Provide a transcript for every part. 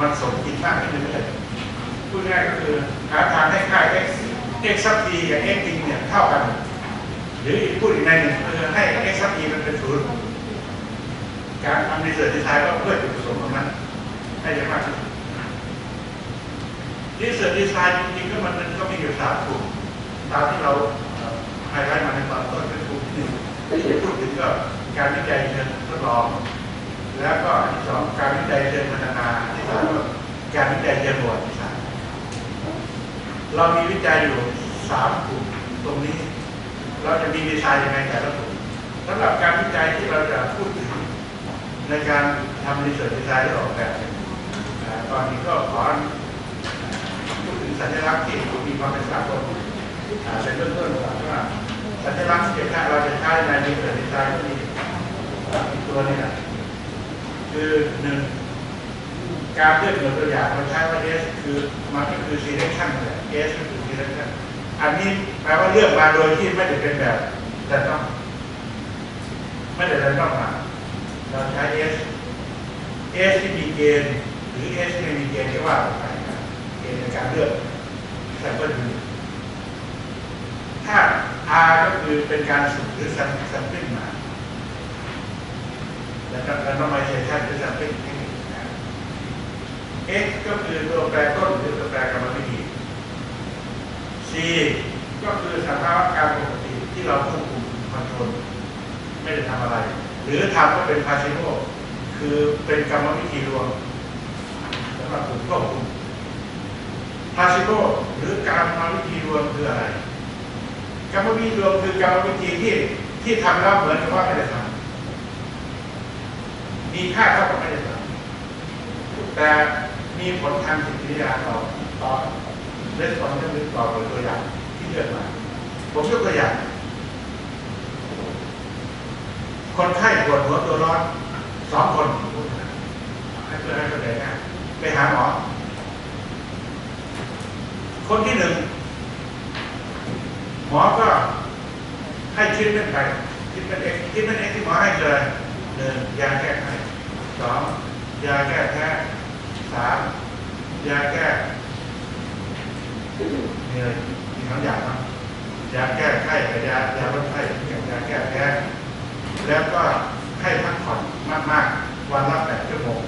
มันสมจริงมากขึ้นเรื่อยๆพูดง่ายก็คือหาทางให้ค่า x x ซับ t กับ x จริงเนี่ยเท่ากัน หรืออีกพูดอีกในหนึ่งคือให้ x ซับ t มันเป็นศูนย์การทำรีเสิร์ชดีไซน์ก็เพื่อจุดประสงค์ตรงนั้นให้ได้มากดรีเสิร์ชดีไซน์จริงๆก็มันก็มีอยู่สามกลุ่มตามที่เราไฮไลท์มาในตอนต้นเป็นกลุ่มที่หนึ่งที่พูดถึงก็การวิจัยเชิงทดลอง แล้วก็ที่สองการวิจัยเชิงพัฒนาที่สามการวิจัยเชิงประวัติศาสตร์เรามีวิจัยอยู่สามกลุ่มตรงนี้ เราจะมีดีไซน์ยังไงแต่ละกลุ่มสำหรับการวิจัยที่เราจะพูดถึงในการทำรีเสิร์ชดีไซน์และออกแบบตอนนี้ก็ขอพูดถึงสัญลักษณ์ที่มีความเป็นสากลอ่าเป็นเบื้องต้นก่อนว่าสัญลักษณ์ที่เราจะใช้ในรีเสิร์ชดีไซน์ก็มีอ่ามีตัวนี้นะ คือหนึ่งการเลือกหน่วยตัวอย่างเราใช้ว่า S คือมันก็คือ selection นั่นแหละ S ก็คือ selection อันนี้แปลว่าเลือกมาโดยที่ไม่ได้เป็นแบบแต่ต้องไม่ได้แต่ต้องมาเราใช้ S S ที่มีเกณฑ์หรือ S ที่ไม่มีเกณฑ์ที่ว่าไปนะเกณฑ์ในการเลือกแซมเปิลถ้า R ก็คือเป็นการสุ่มหรือสัมสัมปิ้งมา แล้วก็การ normalization หรือสัมปิ้งเทคนิคนะ X ก็คือตัวแปรต้นหรือตัวแปรกรรมวิธี C ก็คือสภาวะการปกติที่เราควบคุมคอนโทรลไม่ได้ทำอะไร หรือทำก็เป็นพาซิโ o คือเป็นกรรมวิธีรวมสำหรับกลุ่มควบคุมพาซิโ o หรือการกรรมวิธีรวมคืออะไรกรรมวิธีรวมคือกรรมวิธีที่ที่ทำแล้วเหมือนกับว่าไม่ได้ทำ มีค่าเท่ากับไม่ได้ทำแต่มีผลทางจิตวิทยาต่อต่อเรื่องของเรื่องต่อตัวอย่างที่เกิดมา ผมยกตัวอย่างคนไข้ปวดหัวตัวร้อนสองคนให้เพื่อให้เข้าใจง่ายไปหาหมอ คนที่หนึ่งหมอก็ให้คิดเป็นไปคิดเป็นเอ็กคิดเป็นเอ็กที่หมอให้คืออะไรหนึ่งยาแก้ไข สองยาแก้แพ้สามยาแก้มีอะไรมีสองอย่างนะยาแก้ไข้กับยายาลดไข้กับยาแก้แพ้แล้วก็ให้พักผ่อนมากๆ วันละแปดชั่วโมง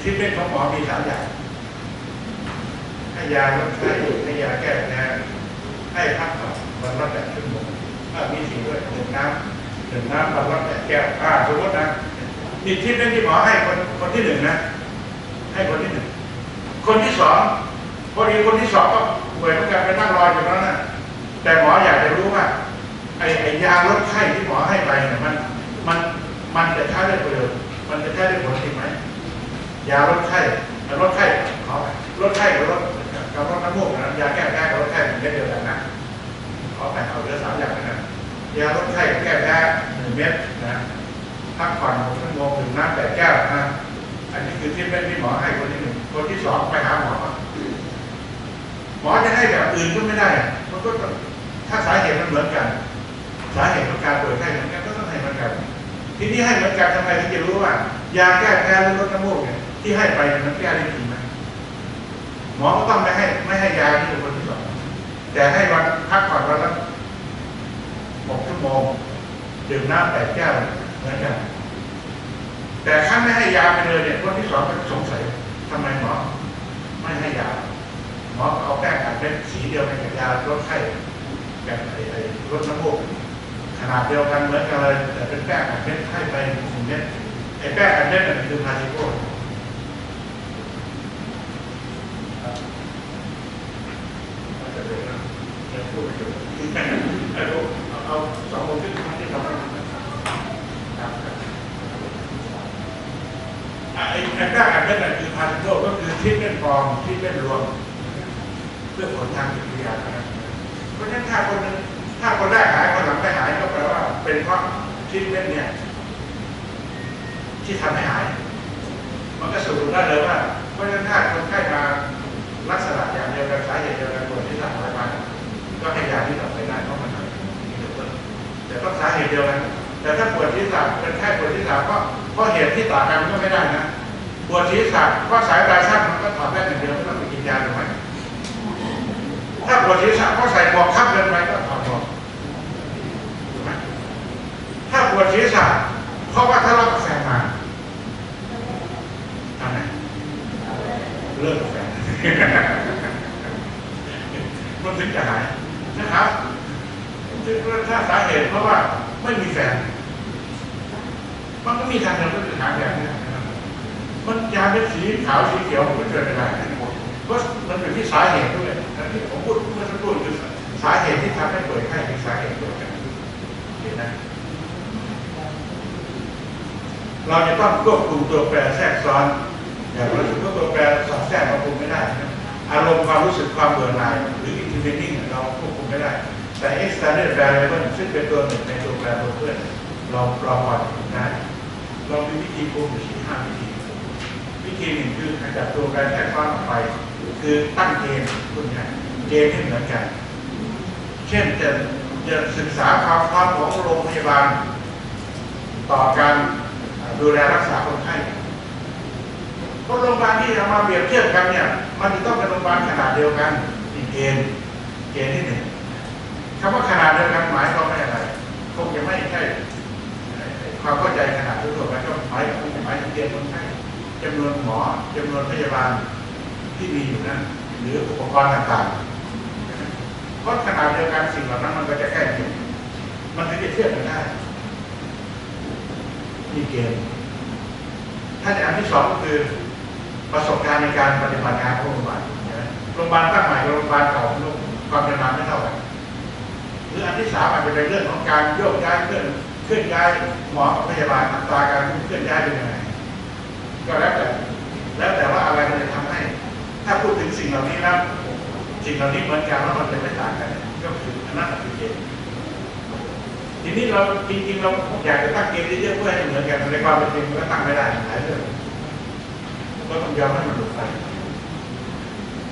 ที่เป็นของหมอมีสามอย่างให้ยาลดไข้ให้ยาแก้แพ้ให้พักผ่อนวันละแปดชั่วโมงถ้ามีสิ่งด้วยดื่มน้ำ ดื่มน้ำวันละแปดแก้วอ่าสมมตินะนี่ที่เป็นที่หมอให้คนคนที่หนึ่งนะ ให้คนที่หนึ่ง คนที่สองพอดีคนที่สองก็ป่วยเหมือนกันไปนั่งรออยู่แล้วนะแต่หมออยากจะรู้ว่าไอ้ไอ้ยาลดไข้ที่หมอให้ไปเนี่ยมันมันมันจะใช้ได้ประโยชน์มันจะใช้ได้ผลจริงไหมยาลดไข้ลดไข้ขอลดไข้กับลดกับลดน้ำมูกนะยาแก้แพ้กับลดไข้เป็นเม็ดเดียวกันนะขอไปเอาเรือสามอย่างนะยาลดไข้กับแก้แพ้หนึ่งเม็ดนะพักผ่อนหกชั่วโมงถึงน้ำแปดแก้วนะอันนี้คือที่เป็นที่หมอให้คนที่หนึ่งคนที่สองไปหาหมอ หมอจะให้แบบ อื่นก็ไม่ได้ มันก็ถ้าสาเหตุมันเหมือนกัน สาเหตุของการป่วยไข้เหมือนกันก็ต้องให้เหมือนกัน ทีนี้ให้เหมือนกันทำไมถึงจะรู้ว่ายาแก้แพ้หรือลดน้ำมูกเนี่ยที่ให้ไปมันแก้ได้จริงไหมหมอก็ต้องไม่ให้ไม่ให้ยาที่คนที่สองแต่ให้วันพักผ่อนวันละหกชั่วโมงดื่มน้ำแปดแก้วเหมือนกันแต่ถ้าไม่ให้ยาไปเลยเนี่ยคนที่สองก็สงสัยทำไมหมอไม่ให้ยา เอาแป้งอัดเม็ดสีเดียวกันกับยาลดไข้แบบไอ้ไอลดน้ำมูกขนาดเดียวกันเหมือนกันเลยแต่เป็นแป้งอัดเม็ดให้ไปหนึ่งเม็ดไอ้แป้งอัดเม็ดนั่นคือพาซิโกเอาสองโมงครึ่งที่ทำครับไอ้แป้งอัดเม็ดนั่นคือพาซิโก้ก็คือทิศเป็นฟอร์มทิศเป็นรวม เพื่อผลทางจิตวิทยานะครับเพราะฉะนั้นถ้าคนนึงถ้าคนแรกหายคนหลังไม่หายก็แปลว่าเป็นเพราะที่เล่นเนี่ยที่ทำให้หาย มันก็สรุปได้เลยว่าเพราะฉะนั้นถ้าคนไข้มาลักษณะอย่างเดียวกันสาเหตุเดียวกันปวดที่สั่งอะไรมาก็ให้ยาที่ต่อไปได้เพราะมันหายแต่ต้องสาเหตุเดียวกันแต่ถ้าปวดศีรษะเป็นแค่ปวดศีรษะก็ก็เหตุที่ต่างกันก็ไม่ได้นะปวดศีรษะก็สายตาสั้นมันก็ถอดได้อย่างเดียวไม่ต้องไปกินยาถูกไหม ถ้าปวดศีรษะก็ใส่หมวกทับเกินไปก็ถอดหมวกถ้าปวดศีรษะเพราะว่าทะเลาะกับแฟนมาทำไงเลิกกับแฟนมันถึงจะหายนะครับถ้าสาเหตุเพราะว่าไม่มีแฟน มันก็มีทางเดินก็คือหาแบบนี้นะครับมันยาเป็นสีขาวสีเขียวมันเกิดไม่ได้เพราะมันเป็นที่สาเหตุด้วยอัน ที่ผมพูดเมื่อสักครู่คือสาเหตุที่ทำให้ป่วยไข้คือสาเหตุเกิดจากเห็นนะเราจะต้องควบคุมตัวแปรแทรกซ้อนอย่างรู้สึกว่าตัวแปรสอดแทรกเราคุมไม่ได้นะอารมณ์ความรู้สึกความเบื่อหน่ายหรือ intervening เราควบคุมไม่ได้ แต่ external variable ซึ่งเป็นตัวหนึ่งในตัวแปรตัวเพื่อนเราเราพอจะคุมได้เรามีวิธีคุมอยู่ที่ห้าวิธี วิธีหนึ่งคือขจัดตัวแปรแทรกซ้อนออกไป คือตั้งเกณฑ์คุณเนี่ยเกณฑ์ให้เหมือนกัน เช่นจะจะศึกษาความพร้อมของโรงพยาบาล ต่อการดูแลรักษาคนไข้เพราะโรงพยาบาลที่เรามาเปรียบเทียบกันเนี่ย มันจะต้องเป็นโรงพยาบาลขนาดเดียวกันอีกเกณฑ์เกณฑ์ที่หนึ่งคำว่าขนาดเดียวกันหมายความว่าอะไรคงจะไม่ใช่ความเข้าใจขนาดทั่วไปก็หมายคงหมายถึงเกณฑ์คนไข้จำนวนหมอจำนวนพยาบาล ที่มีอยู่นั้นหรืออุปกรณ์ต่างๆเพราะขนาดเดียวกันสิ่งเหล่านั้นมันก็จะใกล้เคียมันถึงจะเทียบกันได้มีเกณฑ์ถ้าในอันที่สองก็คือประสบการณ์ในการปฏิบัติงานของโรงพยาบาลโรงพยาบาลตั้งใหม่กับโรงพยาบาลเก่าความชำนาญไม่เท่ากันหรืออันที่สามอาจจะเป็นเรื่องของการโยกย้ายเคลื่อนเคลื่อนย้ายหมอกับพยาบาลอัตราการเคลื่อนย้ายเป็นยังไงก็แล้วแต่แล้วแต่ว่าอะไรมันจะทำ ถ้าพูดถึงสิ่งเหล่านี้นะสิ่งเหล่านี้เหมือนกันแล้วมันเป็นไม่ต่างกัน ก็คืออันนั้นคือเกณฑ์ทีนี้เราจริงๆเราอยากจะตั้งเกณฑ์เยอะๆเพื่อให้เหมือนกันในความเป็นจริงมันก็ตั้งไม่ได้หลายเรื่องก็ต้องยอมให้มันหลุดไป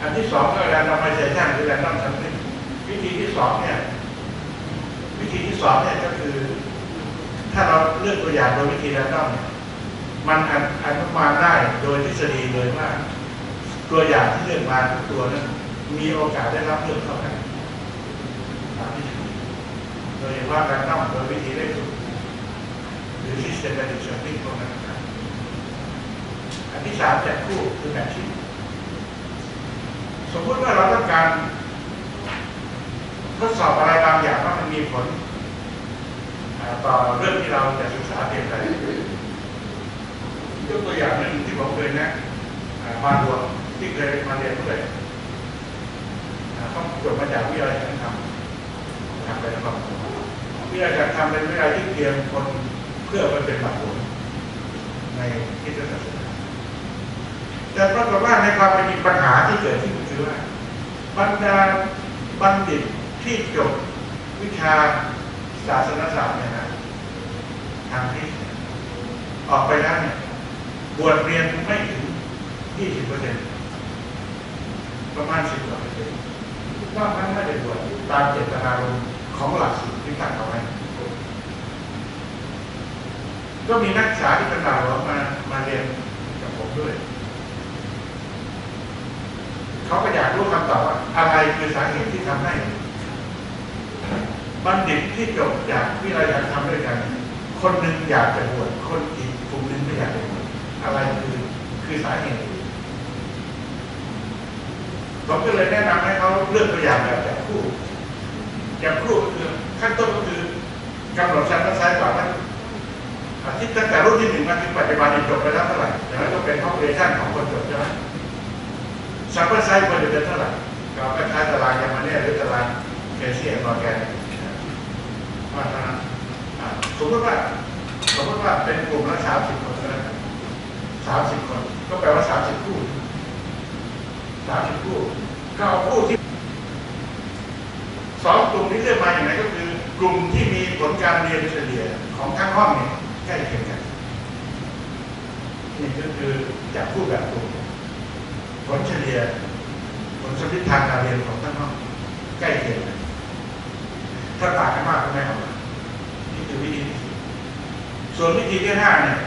อันที่สองก็แรนดอมไมเซชันหรือแรนดอมซัมติงวิธีที่สองเนี่ย วิธีที่สองเนี่ยก็คือ ถ้าเราเลือกตัวอย่างโดยวิธีแรนดอมเนี่ยมันอนุมานได้โดยทฤษฎีเลยว่า ตัวอย่างที่เลือกมาทุกตัวนั้นมีโอกาสได้รับเลือกเท่ากันตามที่โดยว่าแรนดอมโดยวิธีเลขสูตรหรือ systematic sampling พวกนั้นนะครับอันที่สามจัดคู่คือแมทชิ่งสมมติว่าเราต้องการทดสอบอะไรบางอย่างว่ามันมีผลต่อเรื่องที่เราจะศึกษาเพียงใดยกตัวอย่างหนึ่งที่ผมเคยนะอ่ามาดวง ที่เคยมาเรียนด้วยอ่าต้องจบมาจากวิทยาลัยฉันทำทำไปแล้วก็วิทยาลัยฉันทำเป็นวิทยาลัยที่เตรียมคนเพื่อไปเป็นบัตรหลในคริสตศาสนาแต่ปรากฏว่าในความเป็นปัญหาที่เกิดขึ้นคือว่าบรรดาบัณฑิตที่จบวิชาศาสนศาสตร์เนี่ยนะทางที่ออกไปแล้วเนี่ยบวชเรียนไม่ถึง 20เปอร์เซ็นต์ ประมาณ10กว่าเปอร์เซ็นต์นอกนั้นไม่ได้บวชตามเจตนารมณ์ของหลักสูตรที่ตั้งเอาไว้ก็มีนักศึกษาที่เป็นดาวมามาเรียนกับผมด้วยเขาก็อยากรู้คำตอบว่าอะไรคือสาเหตุที่ทำให้บัณฑิตที่จบจากวิทยาลัยทำด้วยกัน คนหนึ่งอยากจะบวชคนอีกกลุ่มหนึ่งไม่อยากจะบวชอะไรคือคือสาเหตุ ผมก็เลยแนะนำให้เขาเลือกตัวอย่างแบบจับคู่จับคู่ก็คือขั้นต้นก็คือกำหนดชั้นและซ้ายกว่าว่าอาทิตย์ตั้งแต่รุ่นที่หนึ่งมาถึงปัจจุบันจบไปแล้วเท่าไหร่อย่างนั้นก็เป็น population ของคนจบใช่ไหมซัมเปอร์ไซส์ควรจะเป็นเท่าไหร่ก็คล้ายตารางยามาเน่หรือตารางเคเซียมอร์แกนว่าเท่านั้นอ่าสมมติว่าสมมติว่าเป็นกลุ่มละสามสิบคนนะสามสิบคน ก็แปลว่าสามสิบคู่ สามสิบคู่ก็เอาคู่ที่สองกลุ่มที่เลือกมาอย่างไรก็คือกลุ่มที่มีผลการเรียนเฉลี่ยของทั้งห้องเนี่ยใกล้เคียงกันนี่ก็คือจากคู่แบบกลุ่มผลเฉลี่ยผลสมมติทางการเรียนของท่านห้องใกล้เคียงกันถ้าต่างกันมากก็ไม่เอานี่คือวิธีที่สี่ส่วนวิธีที่ห้าเนี่ย